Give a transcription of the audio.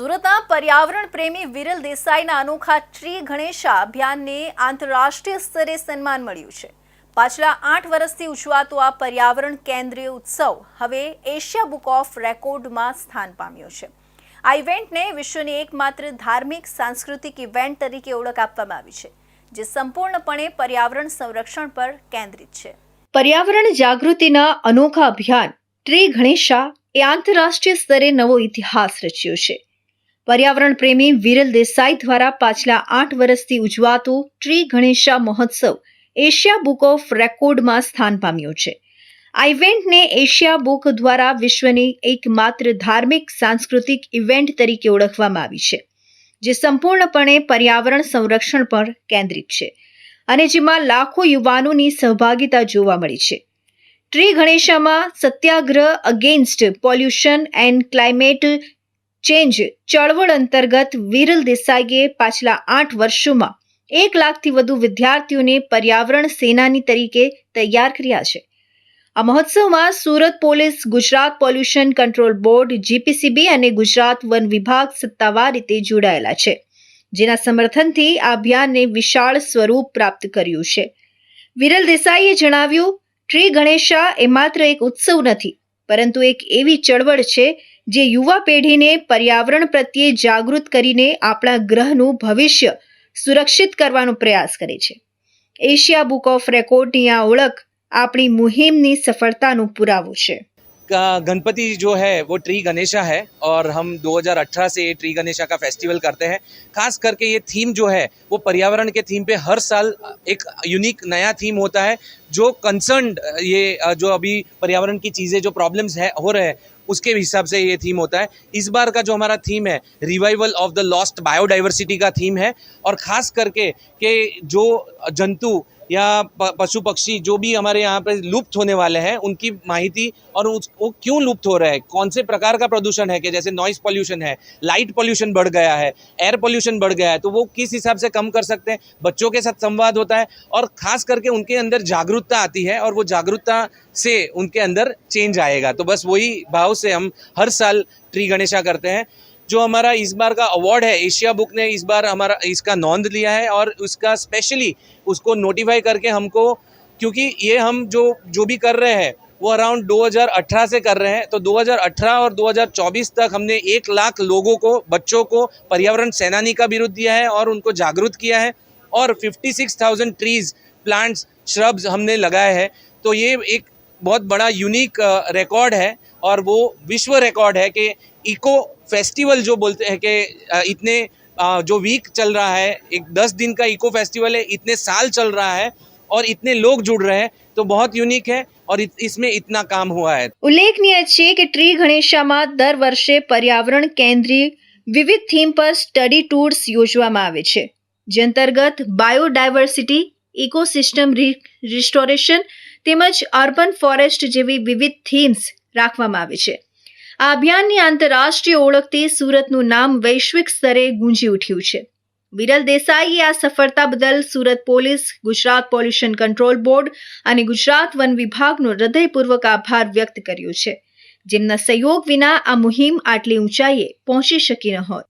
સુરતના પર્યાવરણ પ્રેમી વિરલ દેસાઈના અનોખા ટ્રી ગણેશા અભિયાનને આંતરરાષ્ટ્રીય સ્તરે સન્માન મળ્યું છે. પાછલા આઠ વર્ષથી ઉજવાતો આ પર્યાવરણ કેન્દ્રીય ઉત્સવ હવે એશિયા બુક ઓફ રેકોર્ડમાં સ્થાન પામ્યો છે. આ ઇવેન્ટને વિશ્વની એકમાત્ર ધાર્મિક, સાંસ્કૃતિક ઇવેન્ટ તરીકે ઓળખ આપવામાં આવી છે, જે સંપૂર્ણપણે પર્યાવરણ સંરક્ષણ પર કેન્દ્રિત છે. પર્યાવરણ જાગૃતિના અનોખા અભિયાન ટ્રી ગણેશા એ આંતરરાષ્ટ્રીય સ્તરે નવો ઇતિહાસ રચ્યો છે. પર્યાવરણ પ્રેમી વિરલ દેસાઈ દ્વારા પાછલા આઠ વર્ષથી ઉજવાતો ટ્રી ગણેશા મહોત્સવ એશિયા બુક ઓફ રેકોર્ડમાં સ્થાન પામ્યો છે. આ ઇવેન્ટને એશિયા બુક દ્વારા વિશ્વની એકમાત્ર ધાર્મિક સાંસ્કૃતિક ઇવેન્ટ તરીકે ઓળખવામાં આવી છે, જે સંપૂર્ણપણે પર્યાવરણ સંરક્ષણ પર કેન્દ્રિત છે અને જેમાં લાખો યુવાનોની સહભાગિતા જોવા મળી છે. Tree ગણેશામાં Satyagraha against pollution and climate change ચળવળ અંતર્ગત વિરલ દેસાઈએ પાછલા આઠ વર્ષોમાં એક લાખથી વધુ વિદ્યાર્થીઓને પર્યાવરણ સેનાની તરીકે તૈયાર કર્યા છે. આ મહોત્સવમાં Surat police, Gujarat pollution control board, GPCB અને ગુજરાત વન વિભાગ સત્તાવાર રીતે જોડાયેલા છે, જેના સમર્થનથી આ અભિયાનને વિશાળ સ્વરૂપ પ્રાપ્ત કર્યું છે. વિરલ દેસાઈએ જણાવ્યું ટ્રી ગણેશા એ માત્ર એક ઉત્સવ નથી, પરંતુ એક એવી ચળવળ છે જે યુવા પેઢીને પર્યાવરણ પ્રત્યે જાગૃત કરીને આપણા ગ્રહનું ભવિષ્ય સુરક્ષિત કરવાનો પ્રયાસ કરે છે એશિયા બુક ઓફ રેકોર્ડની આ ઓળખ આપણી મુહિમની સફળતાનો પુરાવો છે का- गणपति जो है वो ट्री गणेशा है और हम 2018 से ये ट्री गणेशा का फेस्टिवल करते हैं खास करके ये थीम जो है वो पर्यावरण के थीम पे हर साल एक यूनिक नया थीम होता है जो कंसर्न ये अ, जो अभी पर्यावरण की चीज़ें जो प्रॉब्लम्स है हो रहे हैं उसके हिसाब से ये थीम होता है इस बार का जो हमारा थीम है revival of the lost biodiversity का थीम है और ख़ास करके कि जो जंतु या पशु पक्षी जो भी हमारे यहाँ पे लुप्त होने वाले हैं, उनकी माहिती और उस वो क्यों लुप्त हो रहा है? कौन से प्रकार का प्रदूषण है कि जैसे नॉइस पोल्यूशन है लाइट पोल्यूशन बढ़ गया है एयर पोल्यूशन बढ़ गया है तो वो किस हिसाब से कम कर सकते हैं? बच्चों के साथ संवाद होता है और खास करके उनके अंदर जागरूकता आती है और वो जागरूकता से उनके अंदर चेंज आएगा। तो बस वही भाव से हम हर साल ट्री गणेशा करते हैं। जो हमारा इस बार का अवार्ड है एशिया बुक ने इस बार हमारा इसका नोंद लिया है और उसका स्पेशली उसको नोटिफाई करके हमको क्योंकि ये हम जो जो भी कर रहे हैं वो अराउंड 2018 से कर रहे हैं। तो 2018 और 2024 तक हमने एक लाख लोगों को बच्चों को पर्यावरण सेनानी का विरुद्ध दिया है और उनको जागरूक किया है और 56,000 ट्रीज प्लांट्स श्रब्स हमने लगाए हैं। तो ये एक बहुत बड़ा यूनिक रिकॉर्ड है और वो विश्व रिकॉर्ड है कि इको फेस्टिवल जो बोलते हैं कि अ, इतने अ, जो वीक चल रहा है एक दस दिन का इको फेस्टिवल है इतने साल चल रहा है और इतने लोग जुड़ रहे हैं तो बहुत यूनिक है और इत- इसमें इतना काम हुआ है ઉલ્લેખનીય છે કે ટ્રી ગણેશામાં દર વર્ષે પર્યાવરણ કેન્દ્રીય વિવિધ થીમ પર સ્ટડી ટૂર્સ યોજવામાં આવે છે જે અંતર્ગત બાયોડાયવર્સિટી ઇકોસિસ્ટમ રિસ્ટોરેશન તેમજ અર્બન ફોરેસ્ટ જેવી વિવિધ થીમ્સ રાખવામાં આવે છે. આ અભિયાનની આંતરરાષ્ટ્રીય ઓળખથી સુરતનું નામ વૈશ્વિક સ્તરે ગુંજી ઉઠ્યું છે. વિરલ દેસાઈએ આ સફળતા બદલ Surat police, Gujarat pollution control board અને ગુજરાત વન વિભાગનો હૃદયપૂર્વક આભાર વ્યક્ત કર્યો છે. જેમના સહયોગ વિના આ મુહિમ આટલી ઊંચાઈએ પહોંચી શકી ન હોત.